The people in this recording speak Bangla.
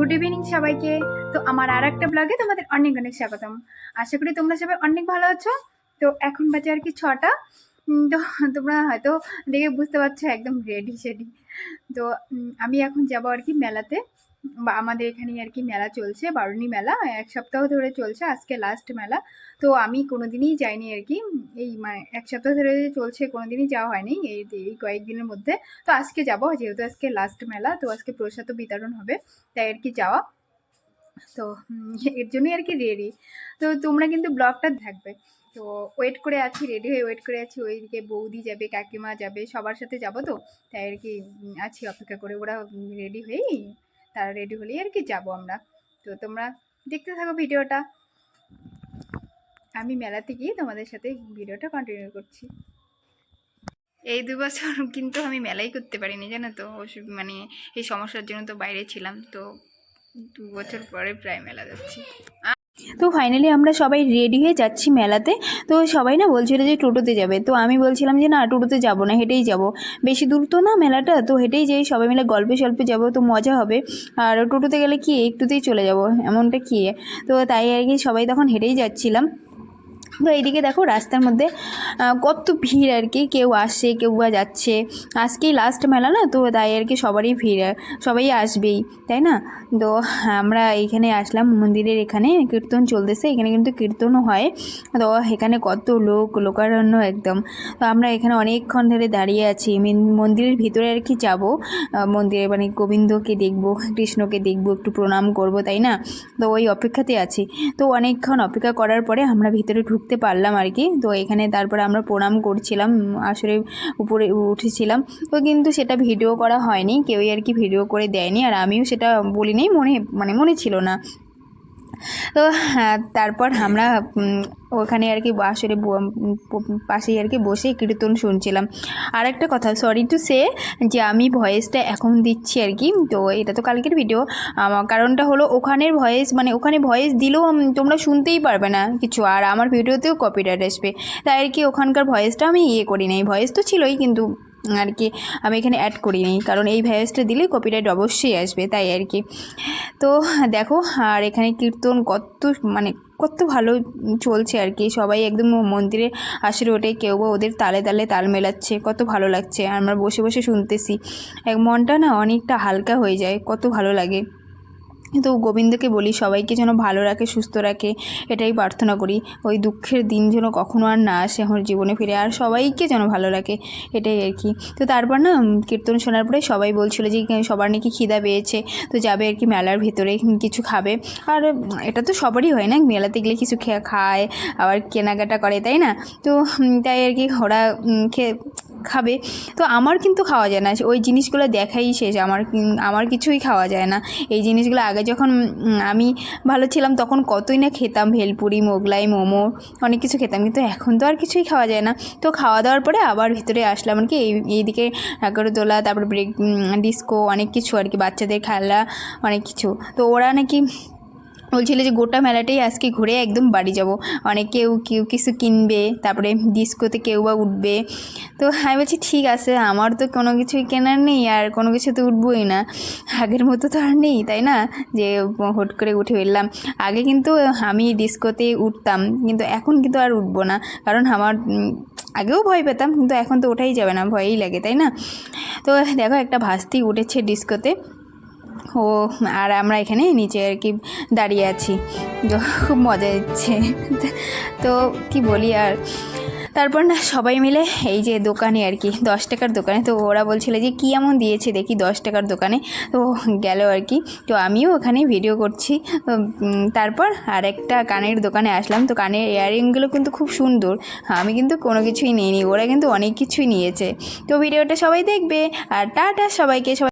গুড ইভিনিং সবাইকে। তো আমার আর একটা ব্লগে তোমাদের অনেক অনেক স্বাগতম। আশা করি তোমরা সবাই অনেক ভালো আছো। তো এখন বাজে আর কি ছটা। তো তোমরা হয়তো দেখে বুঝতে পারছ, একদম রেডি সেডি তো আমি এখন যাব আর কি মেলাতে। বা আমাদের এখানে আর কি মেলা চলছে, বারুণী মেলা, এক সপ্তাহ ধরে চলছে, আজকে লাস্ট মেলা। তো আমি কোনোদিনই যাইনি আর কি, এই মানে এক সপ্তাহ ধরে চলছে কোনোদিনই যাওয়া হয়নি, এই এই কয়েকদিনের মধ্যে। তো আজকে যাব, যেহেতু আজকে লাস্ট মেলা, তো আজকে প্রসাদ বিতরণ হবে, তাই আর কি যাওয়া। তো এর জন্যই আর কি রেডি তো তোমরা কিন্তু ব্লগটা থাকবে তো ওয়েট করে আছি রেডি হয়ে ওয়েট করে আছি, ওইদিকে বৌদি যাবে, কাকিমা যাবে, সবার সাথে যাব তো, তাই আর কি আছি অপেক্ষা করে, ওরা রেডি হয়েই তারা রেডি হলেই আর কি যাব আমরা। তো তোমরা দেখতে থাকো ভিডিওটা। আমি মেলাতে গিয়ে তোমাদের সাথে ভিডিওটা কন্টিনিউ করছি। এই দু বছর কিন্তু আমি মেলাই করতে পারিনি, জানো তো? ওষুধ মানে এই সমস্যার জন্য তো বাইরে ছিলাম, তো দু বছর পরে প্রায় মেলা যাচ্ছি। তো ফাইনালি আমরা সবাই রেডি হয়ে যাচ্ছি মেলাতে। তো সবাই না বলছিল যে টোটোতে যাবে। তো আমি বলছিলাম যে, না, টোটোতে যাব না, হেঁটেই যাব। বেশি দূর তো না মেলাটা, তো হেঁটেই যাই, সবাই মিলে গল্পে সল্পে যাব, তো মজা হবে। আর টোটোতে গেলে কি, একটুতেই চলে যাব, এমনটা কি? তো তাই আর কি সবাই তখন হেঁটেই যাচ্ছিলাম। তো এইদিকে দেখো রাস্তার মধ্যে কত ভিড় আর কি। কেউ আসছে কেউ বা যাচ্ছে। আজকেই লাস্ট মেলা না, তো তাই আর কি সবারই ভিড়, সবাই আসবেই, তাই না? তো আমরা এইখানে আসলাম মন্দিরের এখানে, কীর্তন চলতেছে, এখানে কিন্তু কীর্তনও হয়। তো এখানে কত লোক, লোকারণ্য একদম। তো আমরা এখানে অনেকক্ষণ ধরে দাঁড়িয়ে আছি। মিন- মন্দিরের ভিতরে আর কি যাব। মন্দিরে মানে গোবিন্দকে দেখব, কৃষ্ণকে দেখব, একটু প্রণাম করব, তাই না? তো ওই অপেক্ষাতে আছি। তো অনেকক্ষণ অপেক্ষা করার পরে আমরা ভিতরে ঢুকতে পারলাম আর কি। তো এখানে তারপরে আমরা প্রণাম করছিলাম আসলে উপরে উঠেছিলাম। তো কিন্তু সেটা ভিডিও করা হয়নি, কেউই আর কি ভিডিও করে দেয়নি। আর আমিও সেটা বলিনি, মনে মানে মনে ছিল না। তো হ্যাঁ, তারপর আমরা ওখানে আর কি আসলে পাশেই আর কি বসে কীর্তন শুনছিলাম। আর একটা কথা সরি টু সে যে আমি ভয়েসটা এখন দিচ্ছি আর কি তো এটা তো কালকের ভিডিও কারণটা হলো ওখানের ভয়েস মানে ওখানে ভয়েস দিলেও তোমরা শুনতেই পারবে না কিছু আর আমার ভিডিওতেও কপিরাইট আসবে। তাই আর কি ওখানকার ভয়েসটা আমি ইয়ে করি নাই ভয়েস তো ছিলই কিন্তু আর কি আমি এখানে অ্যাড করি নিই কারণ এই ভয়েসটা দিলে কপিরাইট অবশ্যই আসবে, তাই আর কি তো দেখো, আর এখানে কীর্তন কত মানে কত ভালো চলছে আর কি সবাই একদম মন্দিরে আসলে ওঠে কেউ বা ওদের তালে তালে তাল মেলাচ্ছে, কত ভালো লাগছে। আমরা বসে বসে শুনতেছি। এক মনটা না অনেকটা হালকা হয়ে যায়, কত ভালো লাগে। তো গোবিন্দকে বলি, সবাইকে যেন ভালো রাখে, সুস্থ রাখে, এটাই প্রার্থনা করি। ওই দুঃখের দিন যেন কখনো আর না আসে আমার জীবনে ফিরে, আর সবাইকে যেন ভালো রাখে, এটাই আর কি। তো তারপর না কীর্তন শোনার পরে সবাই বলছিল যে সবার নাকি খিদা পেয়েছে, তো যাবে আর কি মেলার ভেতরে কিছু খাবে। আর এটা তো সবারই হয় না, মেলাতে গেলে কিছু খেয়ে খায়, আবার কেনাকাটা করে, তাই না? তো তাই আর কি ওরা খেয়ে খাবে। তো আমার কিন্তু খাওয়া যায় না। ওই জিনিসগুলো দেখাই শেষ। আমার আমার কিছুই খাওয়া যায় না। এই জিনিসগুলো আগে যখন আমি ভালো ছিলাম তখন কতই না খেতাম। ভেলপুরি, মোগলাই, মোমো, অনেক কিছু খেতাম। কিন্তু এখন তো আর কিছুই খাওয়া যায় না। তো খাওয়া দাওয়ার পরে আবার ভিতরে আসলাম আর কি এই, এইদিকে নাগরদোলা, তারপর ব্রেক ডিস্কো, অনেক কিছু আর কি বাচ্চাদের খেলা, অনেক কিছু। তো ওরা নাকি বলছিল যে গোটা মেলাটাই আজকে ঘুরে একদম বাড়ি যাব। অনেক কেউ কেউ কিছু কিনবে, তারপরে ডিস্কোতে কেউ বা উঠবে। তো আমি বলছি, ঠিক আছে, আমার তো কোনো কিছুই কেনার নেই, আর কোনো কিছু তো উঠবোই না। আগের মতো তো আর নেই, তাই না? যে হুট করে উঠে ফেললাম। আগে কিন্তু আমি ডিস্কোতে উঠতাম, কিন্তু এখন কিন্তু আর উঠবো না। কারণ আমার আগেও ভয় পেতাম, কিন্তু এখন তো ওঠাই যাবে না, ভয়ই লাগে, তাই না? তো দেখো, একটা ভাস্তি উঠেছে ডিস্কোতে। ও, আর আমরা এখানে নিচে আর কি দাঁড়িয়ে আছি। তো খুব মজা হচ্ছে। তো কি বলি আর? তারপর না সবাই মিলে এই যে দোকানে আর কি, দশ টাকার দোকানে, তো ওরা বলছিল যে কী এমন দিয়েছে দেখি দশ টাকার দোকানে। তো গেল আর কি। তো আমিও ওখানে ভিডিও করছি। তারপর আর একটা কানের দোকানে আসলাম। তো কানের ইয়াররিংগুলো কিন্তু খুব সুন্দর। আমি কিন্তু কোনো কিছুই নিইনি, ওরা কিন্তু অনেক কিছুই নিয়েছে। তো ভিডিওটা সবাই দেখবে। আর টাটা সবাইকে, সবাই